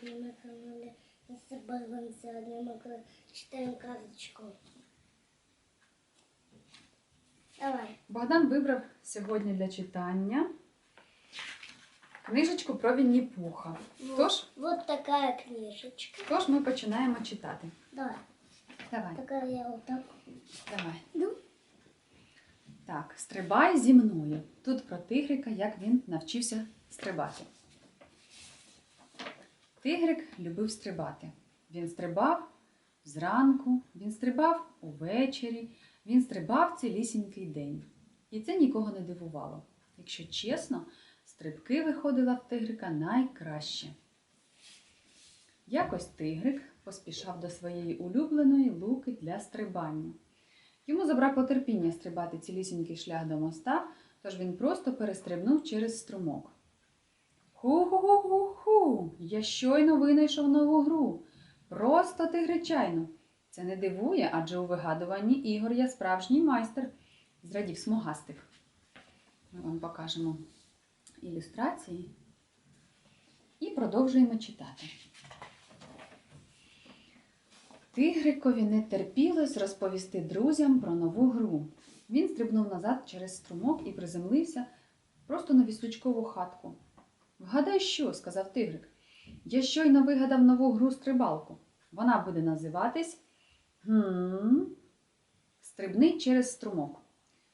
сьогодні на каналі Сабелин. Сьогодні ми читаємо казочку. Давай. Богдан вибрав сьогодні для читання книжечку про Вінні Пуха. Тож, Вот такая книжечка. тож ми починаємо читати. Давай. Давай, Такая я вот так. давай. Ну, Так, стрибай зі мною. Тут про тигрика, як він навчився стрибати. Тигрик любив стрибати. Він стрибав зранку, він стрибав увечері, він стрибав цілісінький день. І це нікого не дивувало. Якщо чесно, стрибки виходила в тигрика найкраще. Якось тигрик поспішав до своєї улюбленої луки для стрибання. Йому забракло терпіння стрибати цілісінький шлях до моста, тож він просто перестрибнув через струмок. Я щойно винайшов нову гру. Просто тигричайну. Це не дивує, адже у вигадуванні ігор я справжній майстер, зрадів смугастик. Ми вам покажемо ілюстрації і продовжуємо читати. Тигрикові не терпілось розповісти друзям про нову гру. Він стрибнув назад через струмок і приземлився просто на віслючкову хатку. Вгадай, що, сказав тигрик. Я щойно вигадав нову гру стрибалку. Вона буде називатись гм, Стрибни через струмок.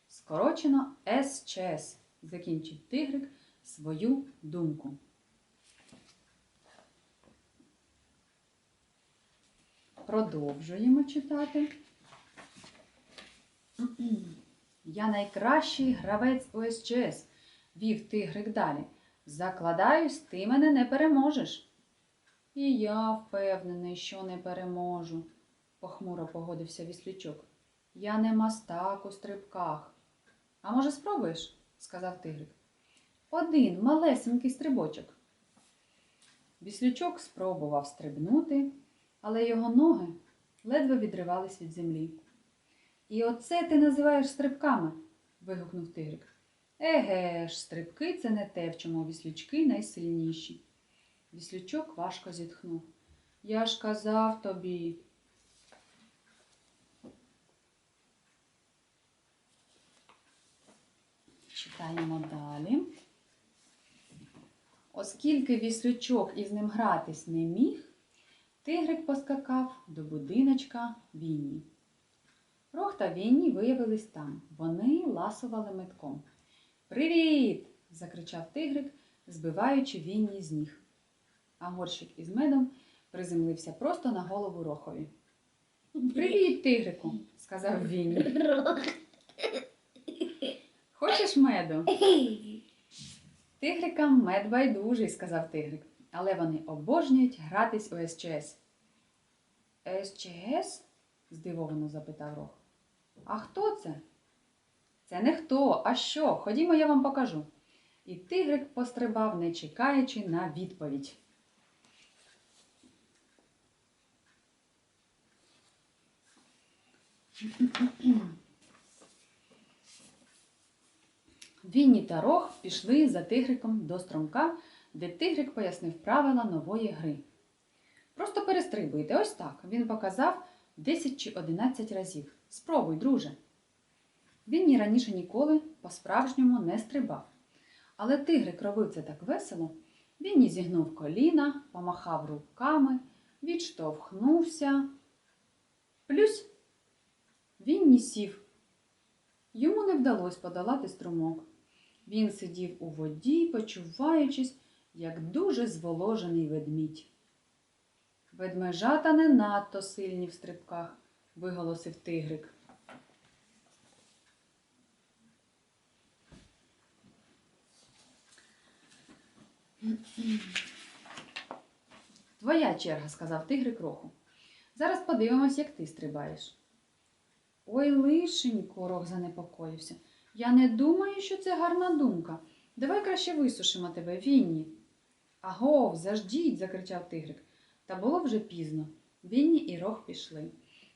Скорочено СЧС, закінчив тигрик свою думку. Продовжуємо читати. Я найкращий гравець у СЧС, вів тигрик далі. Закладаюсь, ти мене не переможеш. І я впевнений, що не переможу, похмуро погодився віслючок. Я не мастак у стрибках. А може, спробуєш? сказав тигрик. Один малесенький стрибочок. Віслючок спробував стрибнути, але його ноги ледве відривались від землі. І оце ти називаєш стрибками? вигукнув тигрик. Еге ж, стрибки це не те, в чому віслючки найсильніші. Віслючок важко зітхнув. Я ж казав тобі. Читаємо далі. Оскільки віслючок із ним гратись не міг, тигрик поскакав до будиночка Вінні. Рох та Вінні виявились там. Вони ласували метком. Привіт! закричав тигрик, збиваючи Вінні з ніг. А горщик із медом приземлився просто на голову Рохові. Привіт, тигрику, сказав Вінні. Хочеш меду? Тигрикам мед байдужий, сказав тигрик. Але вони обожнюють гратись у СЧС. СЧС? здивовано запитав Рох. А хто це? Це не хто, а що? Ходімо, я вам покажу. І тигрик пострибав, не чекаючи на відповідь. Вінні та Рох пішли за тигриком до струмка, де тигрик пояснив правила нової гри. Просто перестрибуйте, ось так. Він показав 10 чи 11 разів. Спробуй, друже. Він ні раніше ніколи по-справжньому не стрибав. Але тигрик робив це так весело. Він ні зігнув коліна, помахав руками, відштовхнувся. Плюсь він ні сів. Йому не вдалося подолати струмок. Він сидів у воді, почуваючись, як дуже зволожений ведмідь. Ведмежата не надто сильні в стрибках, виголосив тигрик. Твоя черга, сказав тигрик роху. Зараз подивимось, як ти стрибаєш. Ой, лишенько, рох занепокоївся. Я не думаю, що це гарна думка. Давай краще висушимо тебе, Вінні. Агов, заждіть, закричав тигрик. Та було вже пізно. Вінні і рох пішли.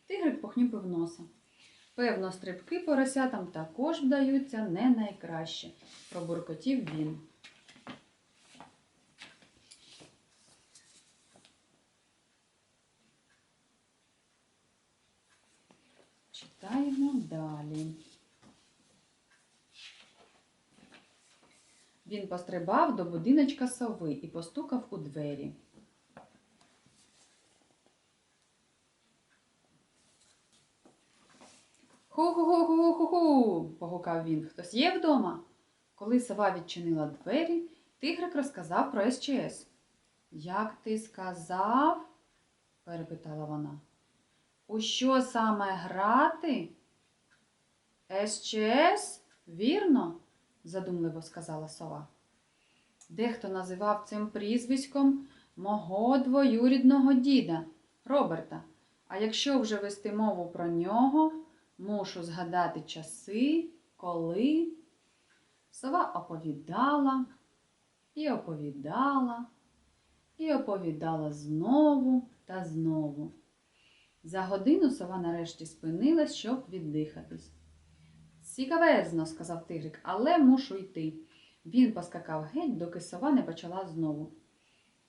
Тигрик похнюпив носа. Певно, стрибки поросятам також вдаються не найкраще, пробуркотів він. Читаємо далі. Він пострибав до будиночка сови і постукав у двері. Ху-ху-ху-ху-ху-ху, погукав він. Хтось є вдома? Коли сова відчинила двері, тигрик розказав про СЧС. Як ти сказав? перепитала вона. У що саме грати? СЧС? Вірно, задумливо сказала сова. Дехто називав цим прізвиськом мого двоюрідного діда Роберта. А якщо вже вести мову про нього, мушу згадати часи, коли сова оповідала і оповідала, і оповідала знову та знову. За годину сова нарешті спинилась, щоб віддихатись. Цікавезно, сказав тигрик, але мушу йти. Він поскакав геть, доки сова не почала знову.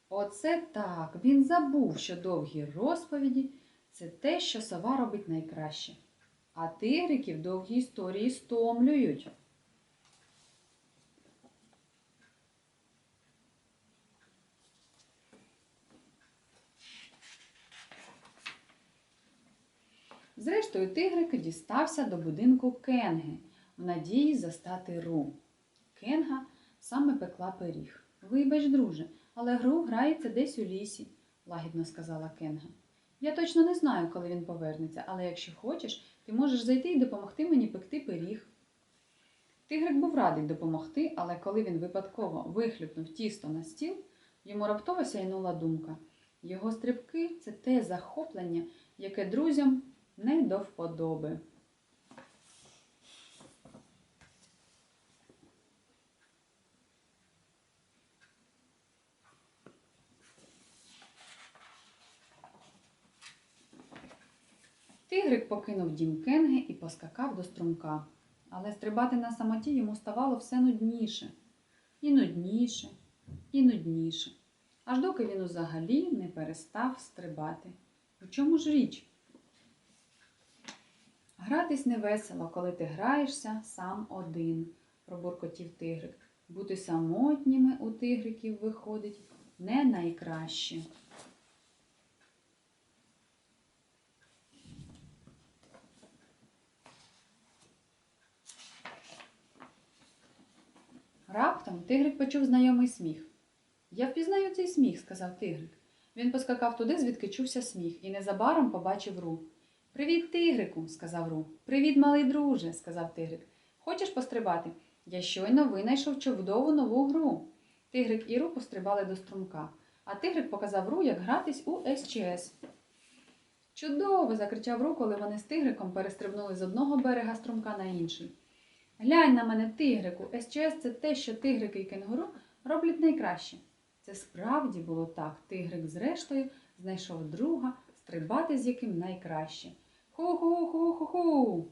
Оце так, він забув, що довгі розповіді це те, що сова робить найкраще. А тигриків довгі історії стомлюють. Зрештою, тигрик дістався до будинку Кенги в надії застати Ру. Кенга саме пекла пиріг. Вибач, друже, але гру грається десь у лісі, лагідно сказала Кенга. Я точно не знаю, коли він повернеться, але якщо хочеш, ти можеш зайти і допомогти мені пекти пиріг. Тигрик був радий допомогти, але коли він випадково вихлюпнув тісто на стіл, йому раптово сяйнула думка. Його стрибки це те захоплення, яке друзям не до вподоби. Тигрик покинув дім Кенги і поскакав до струмка. Але стрибати на самоті йому ставало все нудніше, і нудніше, і нудніше, аж доки він взагалі не перестав стрибати. У чому ж річ? Гратись не весело, коли ти граєшся сам один, пробуркотів тигрик. Бути самотніми у тигриків виходить не найкраще. Раптом тигрик почув знайомий сміх. Я впізнаю цей сміх, сказав тигрик. Він поскакав туди, звідки чувся сміх, і незабаром побачив Ру. Привіт, тигрику, сказав Ру. Привіт, малий друже, сказав тигрик. Хочеш пострибати? Я щойно винайшов чудову нову гру. Тигрик і Ру пострибали до струмка, а тигрик показав Ру, як гратись у СЧС. Чудово! закричав Ру, коли вони з тигриком перестрибнули з одного берега струмка на інший. Глянь на мене, тигрику, СЧС це те, що тигрики і кенгуру роблять найкраще. Це справді було так. Тигрик, зрештою, знайшов друга, стрибати з яким найкраще. Ху-ху-ху-ху-ху.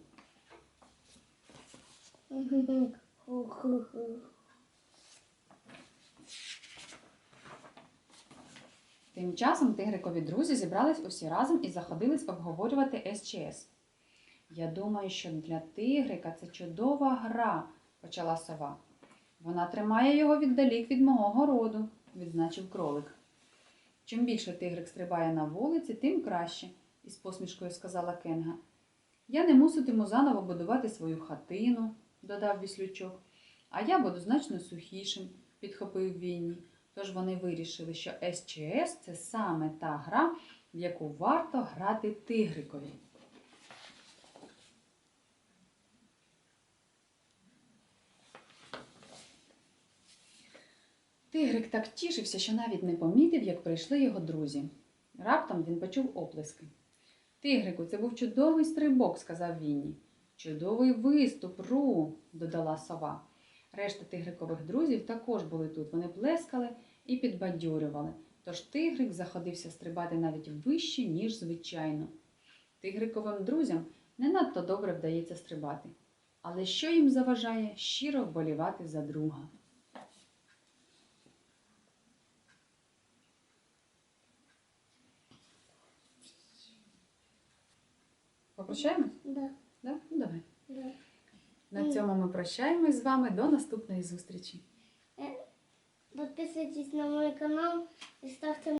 Ху-ху-ху. Тим часом тигрикові друзі зібрались усі разом і заходились обговорювати СЧС. Я думаю, що для тигрика це чудова гра, почала сова. Вона тримає його віддалік від мого городу, відзначив кролик. Чим більше тигрик стрибає на вулиці, тим краще, із посмішкою сказала Кенга. Я не муситиму заново будувати свою хатину, додав віслючок, а я буду значно сухішим, підхопив Вінні. Тож вони вирішили, що СЧС це саме та гра, в яку варто грати тигрикові. Тигрик так тішився, що навіть не помітив, як прийшли його друзі. Раптом він почув оплески. Тигрику, це був чудовий стрибок, сказав Вінні. Чудовий виступ, Ру, додала сова. Решта тигрикових друзів також були тут. Вони плескали і підбадьорювали. Тож тигрик заходився стрибати навіть вище, ніж звичайно. Тигриковим друзям не надто добре вдається стрибати. Але що їм заважає щиро вболівати за друга? Попрощаємось? Да. Да? Ну, давай. Да. На цьому ми прощаємось з вами до наступної зустрічі. Підписуйтесь на мой канал і ставьте